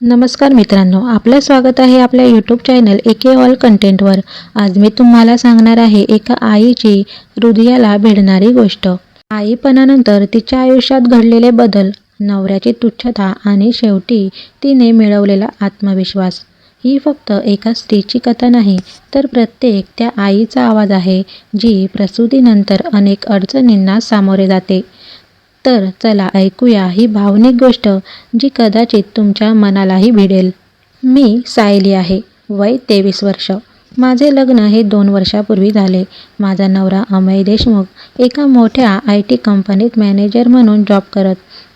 नमस्कार मित्रांनो आपलं स्वागत आहे आपल्या यूट्यूब चॅनल एके ऑल कंटेंटवर आज मी तुम्हाला सांगणार आहे एका आईची हृदयाला भिडणारी गोष्ट. आईपणानंतर तिच्या आयुष्यात घडलेले बदल नवऱ्याची तुच्छता आणि शेवटी तिने मिळवलेला आत्मविश्वास. ही फक्त एका स्त्रीची कथा नाही तर प्रत्येक त्या आईचा आवाज आहे जी प्रसूतीनंतर अनेक अडचणींना सामोरे जाते. तर चला ऐकूया ही भावनिक गोष्ट जी कदाचित तुमच्या मनालाही भिडेल. मी सायली आहे वय तेवीस वर्ष. माझे लग्न हे दोन वर्षापूर्वी झाले. माझा नवरा अमय देशमुख एका मोठ्या आय टी कंपनीत मॅनेजर म्हणून जॉब करत.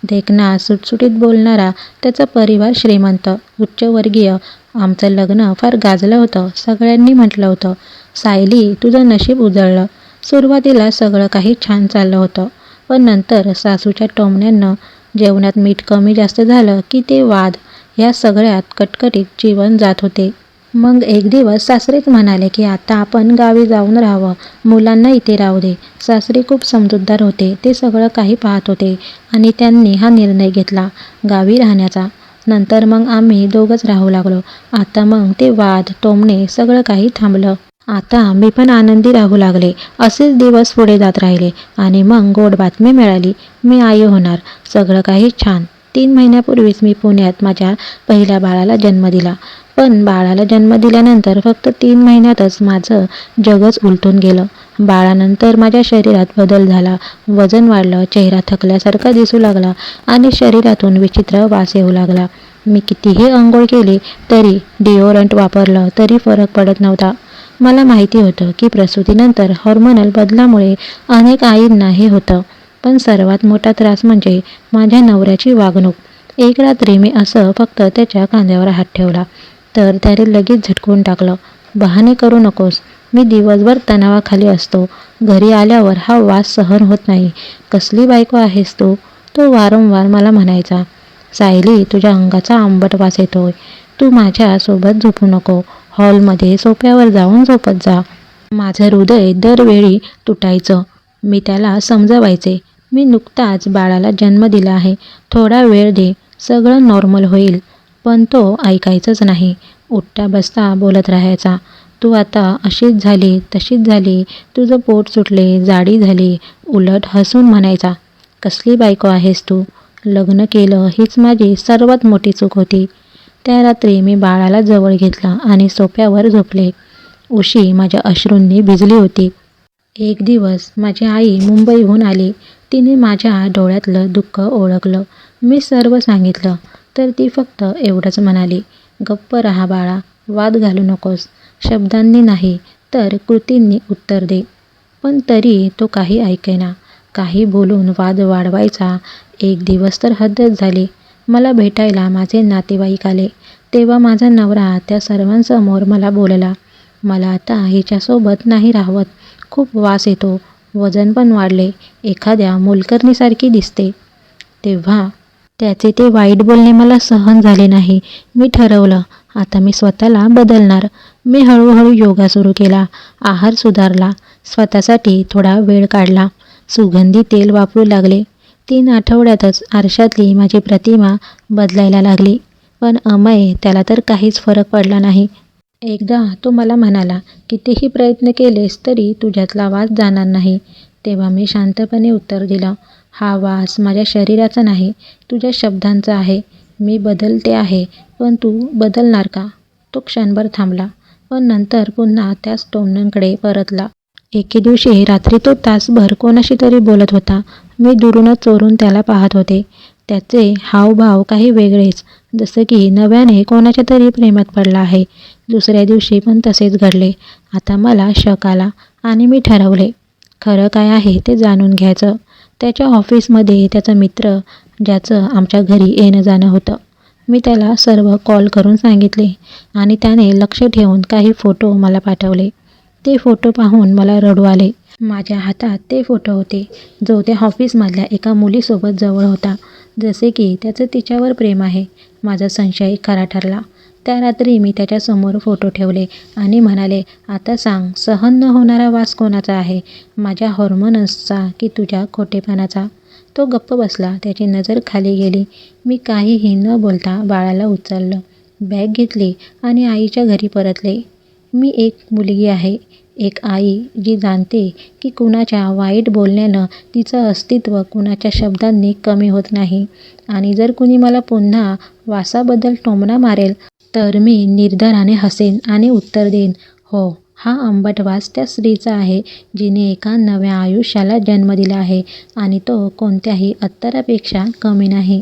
देखना सुटसुटीत बोलणारा त्याचा परिवार श्रीमंत उच्चवर्गीय. आमचं लग्न फार गाजलं होतं सगळ्यांनी म्हटलं होतं. सायली तुझं नशीब उजळलं. सुरुवातीला सगळं काही छान चाललं होतं. पण नंतर सासूच्या टोमण्यानं जेवणात मीठ कमी जास्त झालं की ते वाद या सगळ्यात कटकटीत जीवन जात होते. मग एक दिवस सासरेच म्हणाले की आता आपण गावी जाऊन राहावं. मुलांना इथे राहू दे. सासरे खूप समजूतदार होते. ते सगळं काही पाहत होते आणि त्यांनी हा निर्णय घेतला गावी राहण्याचा. नंतर मग आम्ही दोघंच राहू लागलो. आता मग ते वाद टोमणे सगळं काही थांबलं. आता मी पण आनंदी राहू लागले. असेच दिवस पुढे जात राहिले आणि मग गोड बातमी मिळाली. मी आई होणार. सगळं काही छान. तीन महिन्यापूर्वीच मी पुण्यात माझ्या पहिल्या बाळाला जन्म दिला. पण बाळाला जन्म दिल्यानंतर फक्त तीन महिन्यातच माझं जगच उलटून गेलं. बाळानंतर माझ्या शरीरात बदल झाला. वजन वाढलं. चेहरा थकल्यासारखा दिसू लागला आणि शरीरातून विचित्र वास येऊ लागला. मी कितीही आंघोळ केली तरी डिओरंट वापरलं तरी फरक पडत नव्हता. मला माहिती होतं की प्रसूतीनंतर हॉर्मोनल बदलामुळे अनेक आईंना हे होतं. पण सर्वात मोठा त्रास म्हणजे माझ्या नवऱ्याची वागणूक. एक रात्री मी असं फक्त त्याच्या कांद्यावर हात ठेवला. तर त्याने लगेच झटकून टाकलं. बहाणे करू नकोस. मी दिवसभर तणावाखाली असतो. घरी आल्यावर हा वास सहन होत नाही. कसली बायको आहेस तू? तो वारंवार मला म्हणायचा. सायली तुझ्या अंगाचा आंबट वास येतोय. तू माझ्यासोबत झोपू नको. हॉलमध्ये सोफ्यावर जाऊन झोपत जा. माझं हृदय दरवेळी तुटायचं. मी त्याला समजवायचे. मी नुकताच बाळाला जन्म दिला आहे. थोडा वेळ दे. सगळं नॉर्मल होईल. पण तो ऐकायचंच नाही. उठता बसता बोलत राहायचा. तू आता अशीच झाली तशीच झाली. तुझं पोट सुटले जाडी झाली. उलट हसून म्हणायचा कसली बायको आहेस तू? लग्न केलं हीच माझी सर्वात मोठी चूक होती. त्या रात्री मी बाळाला जवळ घेतला आणि सोफ्यावर झोपले. उशी माझ्या अश्रूंनी भिजली होती. एक दिवस माझी आई मुंबईहून आली. तिने माझ्या डोळ्यातलं दुःख ओळखलं. मी सर्व सांगितलं तर ती फक्त एवढंच म्हणाली गप्प रहा बाळा वाद घालू नकोस. शब्दांनी नाही तर कृतींनी उत्तर दे. पण तरी तो काही ऐकेना. काही बोलून वाद वाढवायचा. एक दिवस तर हद्दच झाली. मला भेटायला माझे नातेवाईक आले. तेव्हा माझा नवरा त्या सर्वांसमोर मला बोलला मला आता हिच्यासोबत नाही राहवत. खूप वास येतो. वजन पण वाढले. एखाद्या मोलकरणीसारखी दिसते. तेव्हा त्याचे ते वाईट बोलणे मला सहन झाले नाही. मी ठरवलं आता मी स्वतःला बदलणार. मी हळूहळू योगा सुरू केला. आहार सुधारला. स्वतःसाठी थोडा वेळ काढला. सुगंधी तेल वापरू लागले. तीन आठवड्यातच आरशातली माझी प्रतिमा बदलायला लागली. पण अमय त्याला तर काहीच फरक पडला नाही. एकदा तो मला म्हणाला कितीही प्रयत्न केलेस तरी तुझ्यातला वास जाणार नाही. तेव्हा मी शांतपणे उत्तर दिलं हा वास माझ्या शरीराचा नाही तुझ्या शब्दांचा आहे. मी बदलते आहे पण तू बदलणार का? तो क्षणभर थांबला पण नंतर पुन्हा त्याच टोमण्यांकडे परतला. एके दिवशी रात्री तो तासभर कोणाशी तरी बोलत होता. मी दुरूनच चोरून त्याला पाहत होते. त्याचे हावभाव काही वेगळेच जसं की नव्याने कोणाच्या तरी प्रेमात पडला आहे. दुसऱ्या दिवशी पण तसेच घडले. आता मला शक आला आणि मी ठरवले खरं काय आहे ते जाणून घ्यायचं. त्याच्या ऑफिसमध्ये त्याचा मित्र ज्याचं आमच्या घरी येणं जाणं होतं. मी त्याला सर्व कॉल करून सांगितले आणि त्याने लक्ष ठेवून काही फोटो मला पाठवले. ते फोटो पाहून मला रडू आले. माझ्या हातात ते फोटो होते. जो त्या ऑफिसमधल्या एका मुलीसोबत जवळ होता. जसे की त्याचं तिच्यावर प्रेम आहे. माझा संशय खरा ठरला. त्या रात्री मी त्याच्यासमोर फोटो ठेवले आणि म्हणाले आता सांग सहन न होणारा वास कोणाचा आहे? माझ्या हॉर्मोन्सचा की तुझ्या खोटेपणाचा? तो गप्प बसला. त्याची नजर खाली गेली. मी काहीही न बोलता बाळाला उचललं. बॅग घेतली आणि आईच्या घरी परतले. मी एक मुलगी आहे. एक आई जी जाणते की कुणाच्या वाईट बोलण्यानं तिचं अस्तित्व कुणाच्या शब्दांनी कमी होत नाही. आणि जर कुणी मला पुन्हा वासाबद्दल टोमणा मारेल तर मी निर्धाराने हसेन आणि उत्तर देईन हो हा आंबट वास त्या स्त्रीचा आहे जिने एका नव्या आयुष्याला जन्म दिला आहे आणि तो कोणत्याही अत्तरापेक्षा कमी नाही.